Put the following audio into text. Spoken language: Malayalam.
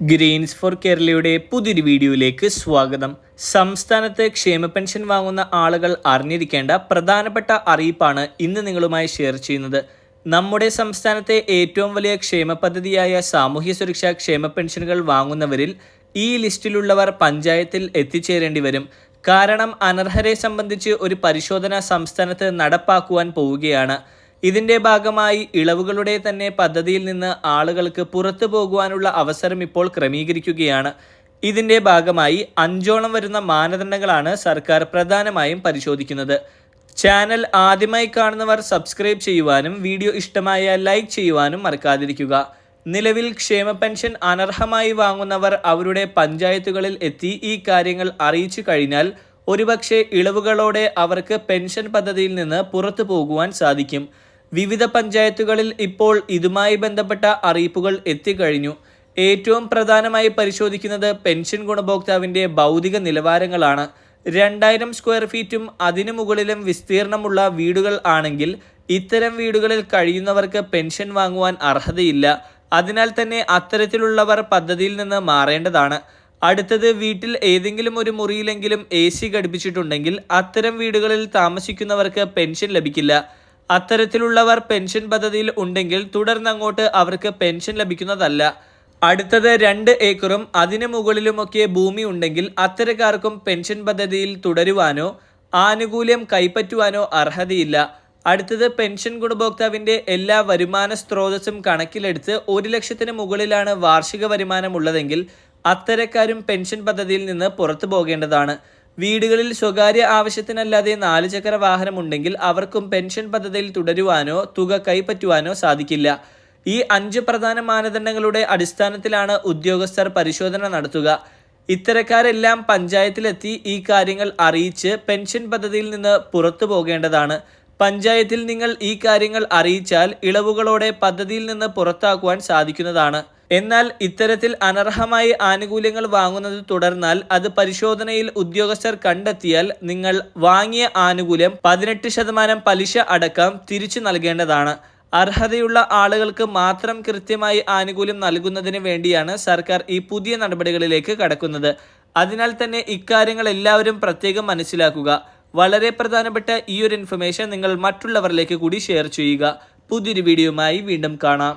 ഗ്രീൻസ് ഫോർ കേരളയുടെ പുതിയൊരു വീഡിയോയിലേക്ക് സ്വാഗതം. സംസ്ഥാനത്ത് ക്ഷേമ പെൻഷൻ വാങ്ങുന്ന ആളുകൾ അറിഞ്ഞിരിക്കേണ്ട പ്രധാനപ്പെട്ട അറിയിപ്പാണ് ഇന്ന് നിങ്ങളുമായി ഷെയർ ചെയ്യുന്നത്. നമ്മുടെ സംസ്ഥാനത്തെ ഏറ്റവും വലിയ ക്ഷേമ പദ്ധതിയായ സാമൂഹ്യ സുരക്ഷാ ക്ഷേമ പെൻഷനുകൾ വാങ്ങുന്നവരിൽ ഈ ലിസ്റ്റിലുള്ളവർ പഞ്ചായത്തിൽ എത്തിച്ചേരേണ്ടി വരും. കാരണം അനർഹരെ സംബന്ധിച്ച് ഒരു പരിശോധന സംസ്ഥാനത്ത് നടപ്പാക്കുവാൻ പോവുകയാണ്. ഇതിന്റെ ഭാഗമായി ഇളവുകളുടെ തന്നെ പദ്ധതിയിൽ നിന്ന് ആളുകൾക്ക് പുറത്തു പോകുവാനുള്ള അവസരം ഇപ്പോൾ ക്രമീകരിക്കുകയാണ്. ഇതിന്റെ ഭാഗമായി അഞ്ചോളം വരുന്ന മാനദണ്ഡങ്ങളാണ് സർക്കാർ പ്രധാനമായും പരിശോധിക്കുന്നത്. ചാനൽ ആദ്യമായി കാണുന്നവർ സബ്സ്ക്രൈബ് ചെയ്യുവാനും വീഡിയോ ഇഷ്ടമായ ലൈക്ക് ചെയ്യുവാനും മറക്കാതിരിക്കുക. നിലവിൽ ക്ഷേമ പെൻഷൻ അനർഹമായി വാങ്ങുന്നവർ അവരുടെ പഞ്ചായത്തുകളിൽ എത്തി ഈ കാര്യങ്ങൾ അറിയിച്ചു കഴിഞ്ഞാൽ ഒരുപക്ഷെ ഇളവുകളോടെ അവർക്ക് പെൻഷൻ പദ്ധതിയിൽ നിന്ന് പുറത്തു പോകുവാൻ സാധിക്കും. വിവിധ പഞ്ചായത്തുകളിൽ ഇപ്പോൾ ഇതുമായി ബന്ധപ്പെട്ട അറിയിപ്പുകൾ എത്തിക്കഴിഞ്ഞു. ഏറ്റവും പ്രധാനമായി പരിശോധിക്കുന്നത് പെൻഷൻ ഗുണഭോക്താവിന്റെ ഭൗതിക നിലവാരങ്ങളാണ്. രണ്ടായിരം സ്ക്വയർ ഫീറ്റും അതിനു മുകളിലും വിസ്തീർണമുള്ള വീടുകൾ ആണെങ്കിൽ ഇത്തരം വീടുകളിൽ കഴിയുന്നവർക്ക് പെൻഷൻ വാങ്ങുവാൻ അർഹതയില്ല. അതിനാൽ തന്നെ അത്തരത്തിലുള്ളവർ പദ്ധതിയിൽ നിന്ന് മാറേണ്ടതാണ്. അടുത്തത് വീട്ടിൽ ഏതെങ്കിലും ഒരു മുറിയിലെങ്കിലും എ സി ഘടിപ്പിച്ചിട്ടുണ്ടെങ്കിൽ അത്തരം വീടുകളിൽ താമസിക്കുന്നവർക്ക് പെൻഷൻ ലഭിക്കില്ല. അത്തരത്തിലുള്ളവർ പെൻഷൻ പദ്ധതിയിൽ ഉണ്ടെങ്കിൽ തുടർന്നങ്ങോട്ട് അവർക്ക് പെൻഷൻ ലഭിക്കുന്നതല്ല. അടുത്തത് രണ്ട് ഏക്കറും അതിനു മുകളിലുമൊക്കെ ഭൂമി ഉണ്ടെങ്കിൽ അത്തരക്കാർക്കും പെൻഷൻ പദ്ധതിയിൽ തുടരുവാനോ ആനുകൂല്യം കൈപ്പറ്റുവാനോ അർഹതയില്ല. അടുത്തത് പെൻഷൻ ഗുണഭോക്താവിന്റെ എല്ലാ വരുമാന സ്രോതസ്സും കണക്കിലെടുത്ത് ഒരു ലക്ഷത്തിന് മുകളിലാണ് വാർഷിക വരുമാനം ഉള്ളതെങ്കിൽ അത്തരക്കാരും പെൻഷൻ പദ്ധതിയിൽ നിന്ന് പുറത്തു പോകേണ്ടതാണ്. വീടുകളിൽ സ്വകാര്യ ആവശ്യത്തിനല്ലാതെ നാല് ചക്ര വാഹനമുണ്ടെങ്കിൽ അവർക്കും പെൻഷൻ പദ്ധതിയിൽ തുടരുവാനോ തുക കൈപ്പറ്റുവാനോ സാധിക്കില്ല. ഈ അഞ്ച് പ്രധാന മാനദണ്ഡങ്ങളുടെ അടിസ്ഥാനത്തിലാണ് ഉദ്യോഗസ്ഥർ പരിശോധന നടത്തുക. ഇത്തരക്കാരെല്ലാം പഞ്ചായത്തിലെത്തി ഈ കാര്യങ്ങൾ അറിയിച്ച് പെൻഷൻ പദ്ധതിയിൽ നിന്ന് പുറത്തു പോകേണ്ടതാണ്. പഞ്ചായത്തിൽ നിങ്ങൾ ഈ കാര്യങ്ങൾ അറിയിച്ചാൽ ഇളവുകളോടെ പദ്ധതിയിൽ നിന്ന് പുറത്താക്കുവാൻ സാധിക്കുന്നതാണ്. എന്നാൽ ഇത്തരത്തിൽ അനർഹമായി ആനുകൂല്യങ്ങൾ വാങ്ങുന്നത് തുടർന്നാൽ അത് പരിശോധനയിൽ ഉദ്യോഗസ്ഥർ കണ്ടെത്തിയാൽ നിങ്ങൾ വാങ്ങിയ ആനുകൂല്യം പതിനെട്ട് ശതമാനം പലിശ അടക്കം തിരിച്ചു നൽകേണ്ടതാണ്. അർഹതയുള്ള ആളുകൾക്ക് മാത്രം കൃത്യമായി ആനുകൂല്യം നൽകുന്നതിന് വേണ്ടിയാണ് സർക്കാർ ഈ പുതിയ നടപടികളിലേക്ക് കടക്കുന്നത്. അതിനാൽ തന്നെ ഇക്കാര്യങ്ങൾ എല്ലാവരും പ്രത്യേകം മനസ്സിലാക്കുക. വളരെ പ്രധാനപ്പെട്ട ഈ ഒരു ഇൻഫർമേഷൻ നിങ്ങൾ മറ്റുള്ളവരിലേക്ക് കൂടി ഷെയർ ചെയ്യുക. പുതിയൊരു വീഡിയോയുമായി വീണ്ടും കാണാം.